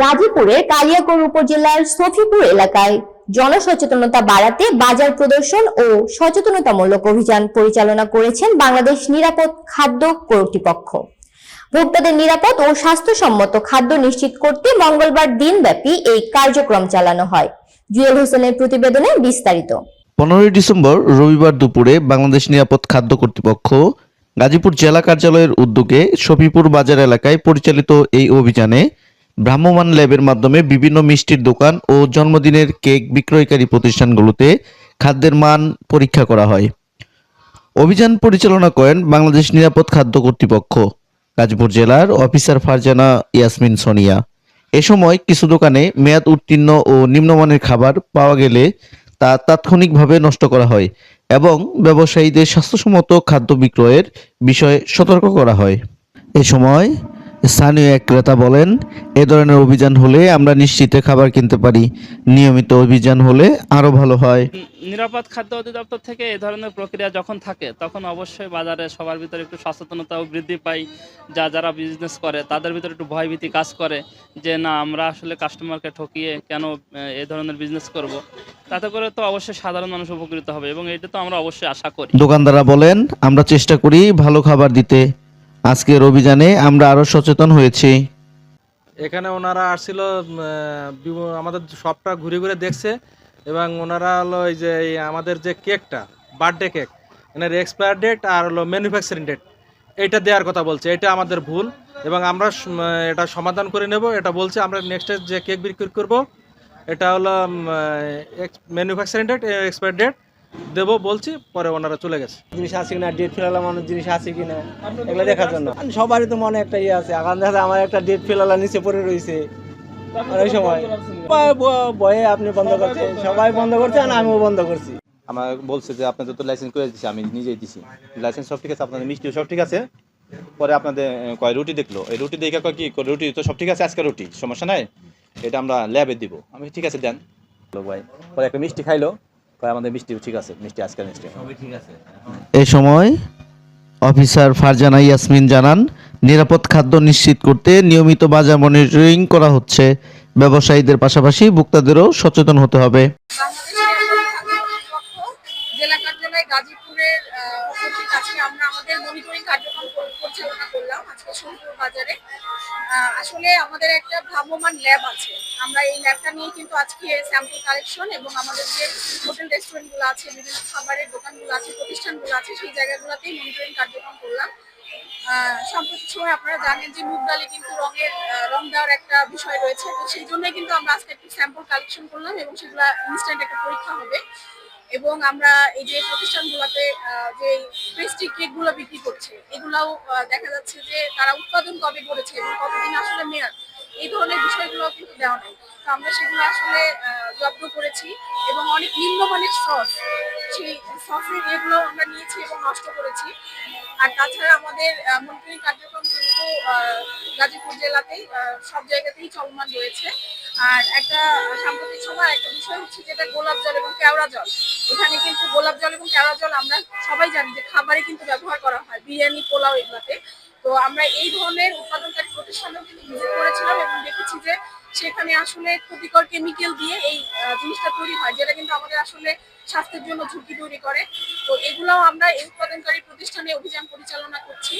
গাজীপুরের কালিয়াকৈর উপজেলার সফিপুর এলাকায় জনসচেতনতা বাড়াতে বাজার প্রদর্শন ও সচেতনতামূলক অভিযান পরিচালনা করেছেন বাংলাদেশ নিরাপদ খাদ্য কর্তৃপক্ষ। ভোক্তাদের নিরাপদ ও স্বাস্থ্যসম্মত খাদ্য নিশ্চিত করতে মঙ্গলবার দিনব্যাপী এই কার্যক্রম চালানো হয়। জুয়েল হোসেনের প্রতিবেদনে বিস্তারিত। পনেরোই ডিসেম্বর রবিবার দুপুরে বাংলাদেশ নিরাপদ খাদ্য কর্তৃপক্ষ গাজীপুর জেলা কার্যালয়ের উদ্যোগে শফিপুর বাজার এলাকায় পরিচালিত এই অভিযানে ভ্রাম্যমাণ ল্যাবের মাধ্যমে বিভিন্ন মিষ্টির দোকান ও জন্মদিনের কেক বিক্রয়কারী প্রতিষ্ঠানগুলোতে খাদ্যের মান পরীক্ষা করা হয়। অভিযান পরিচালনা করেন বাংলাদেশ নিরাপদ খাদ্য কর্তৃপক্ষ, গাজীপুর জেলার অফিসার ফারজানা ইয়াসমিন সোনিয়া। এ সময় কিছু দোকানে মেয়াদ উত্তীর্ণ ও নিম্নমানের খাবার পাওয়া গেলে তা তাৎক্ষণিকভাবে নষ্ট করা হয় এবং ব্যবসায়ীদের স্বাস্থ্যসম্মত খাদ্য বিক্রয়ের বিষয়ে সতর্ক করা হয়। এ সময় স্থানীয় এক ক্রেতা বলেন এ ধরনের অভিযান হলে আমরা নিশ্চিতে খাবার কিনতে পারি। নিয়মিত অভিযান হলে আরও ভালো হয়। নিরাপদ খাদ্য অধিদপ্তর থেকে এই ধরনের প্রক্রিয়া যখন থাকে তখন অবশ্যই বাজারে সবার ভিতরে একটু সচেতনতাও বৃদ্ধি পায়। যা যারা বিজনেস করে তাদের ভিতরে একটু ভয়ভীতি কাজ করে যে না আমরা আসলে কাস্টমারকে ঠকিয়ে কেন এ ধরনের বিজনেস করব? তাতে করে তো অবশ্যই সাধারণ মানুষ উপকৃত হবে এবং এটা তো আমরা অবশ্যই আশা করি। দোকানদাররা বলেন আমরা চেষ্টা করি ভালো খাবার দিতে। আজকের অভিযানে আমরা আরও সচেতন হয়েছি। এখানে ওনারা আসছিল আমাদের শপটা ঘুরে ঘুরে দেখছে এবং ওনারা হলো এই যে আমাদের যে কেকটা বার্থডে কেক এনার এক্সপায়ার ডেট আর হলো ম্যানুফ্যাকচারিং ডেট এইটা দেওয়ার কথা বলছে, এটা আমাদের ভুল এবং আমরা এটা সমাধান করে নেব, এটা বলছে আমরা নেক্সট যে কেক বিক্রি করব, এটা হলো ম্যানুফ্যাকচারিং ডেট এক্সপায়ার ডেট দেবো বলছি পরে ওনারা চলে গেছে। জিনিস আছে কিনা ডেট ফেলালা মানুষ জিনিস আছে কিনা এগুলো দেখার জন্য। সবারই তো মনে একটা ইয়ে আছে। এখন দেখা আমার একটা ডেট ফেলালা নিচে পড়ে রয়েছে। অনেক সময়। ভয়- ভ- ভয়ে আপনি বন্ধ করছেন। সবাই বন্ধ করছে আর আমিও বন্ধ করছি। আমার বলছে যে আপনাদের তো লাইসেন্স করে দিচ্ছি আমি নিজেই দিছি। লাইসেন্স সব ঠিক আছে আপনাদের মিষ্টিও সব ঠিক আছে। পরে আপনাদের কয় রুটি দেখল? এই রুটি দেখে কয় কি রুটি তো সব ঠিক আছে আজকে রুটি সমস্যা নাই। এটা আমরা ল্যাবে দিব। আমি ঠিক আছে দেন। ভাই। পরে একটা মিষ্টি খাইলো। কয় আমাদের মিষ্টি ঠিক আছে মিষ্টি আজকের মিষ্টি। এ সময় অফিসার ফারজানা ইয়াসমিন জানান নিরাপদ খাদ্য নিশ্চিত করতে নিয়মিত বাজার মনিটরিং করা হচ্ছে। ব্যবসায়ীদের পাশাপাশি ভোক্তাদেরও সচেতন হতে হবে। গাজীপুরের কর্তৃক আজকে আমরা আমাদের মনিটরিং কার্যক্রম পরিচালনা করলাম আজকে সোনপুর বাজারে। আসলে আমাদের একটা ভ্রাম্যমান ল্যাব আছে। আমরা এই ল্যাবটা নিয়ে কিন্তু আজকে স্যাম্পল কালেকশন এবং আমাদের যে হোটেল রেস্টুরেন্টগুলো আছে বিভিন্ন খাবারের দোকানগুলো আছে প্রতিষ্ঠানগুলো আছে সেই জায়গাগুলোতেই মনিটরিং কার্যক্রম করলাম। আহ, সাম্প্রতিক সময় আপনারা জানেন যে মুগ ডালে কিন্তু রঙের রং দেওয়ার একটা বিষয় রয়েছে। তো সেই জন্যই কিন্তু আমরা আজকে একটু স্যাম্পল কালেকশন করলাম এবং সেগুলো ইনস্ট্যান্ট একটা পরীক্ষা হবে। এবং আমরা এই যে প্রতিষ্ঠানগুলোতে যে পেস্ট্রি কেকগুলো বিক্রি করছে, এগুলাও দেখা যাচ্ছে যে তারা উৎপাদন কবে করেছে এবং কতদিন আসলে মেয়াদ, এই ধরনের বিষয়গুলো কিন্তু দেওয়া নেই। তো আমরা সেগুলো আসলে জব্দ করেছি এবং অনেক নিম্নমানের সস সেই সসের এগুলো আমরা নিয়েছি এবং নষ্ট করেছি। আর তাছাড়া আমাদের মন্ত্রী কার্যক্রম কিন্তু গাজীপুর জেলাতেই সব জায়গাতেই চলমান রয়েছে। আর একটা সাম্প্রতিক সময় একটা বিষয় হচ্ছে যেটা গোলাপ জল এবং কেওড়া জল। এখানে কিন্তু গোলাপ জল এবং কেওড়া জল আমরা সবাই জানি যে খাবারে কিন্তু ব্যবহার করা হয়, বিরিয়ানি, পোলাও এগুলাতে। তো আমরা এই ধরনের উৎপাদনকারী প্রতিষ্ঠানেও কিন্তু ভিজিট করেছিলাম এবং দেখেছি যে সেখানে আসলে ক্ষতিকর কেমিক্যাল দিয়ে এই জিনিসটা তৈরি হয়, যেটা কিন্তু আমাদের আসলে স্বাস্থ্যের জন্য ঝুঁকি তৈরি করে। তো এগুলাও আমরা এই উৎপাদনকারী প্রতিষ্ঠানে অভিযান পরিচালনা করছি।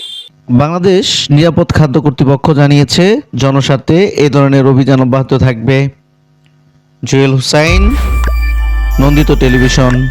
বাংলাদেশ নিরাপদ খাদ্য কর্তৃপক্ষ জানিয়েছে, জনস্বার্থে এ ধরনের অভিযান অব্যাহত থাকবে। জুয়েল হুসাইন, নন্দিত টেলিভিশন।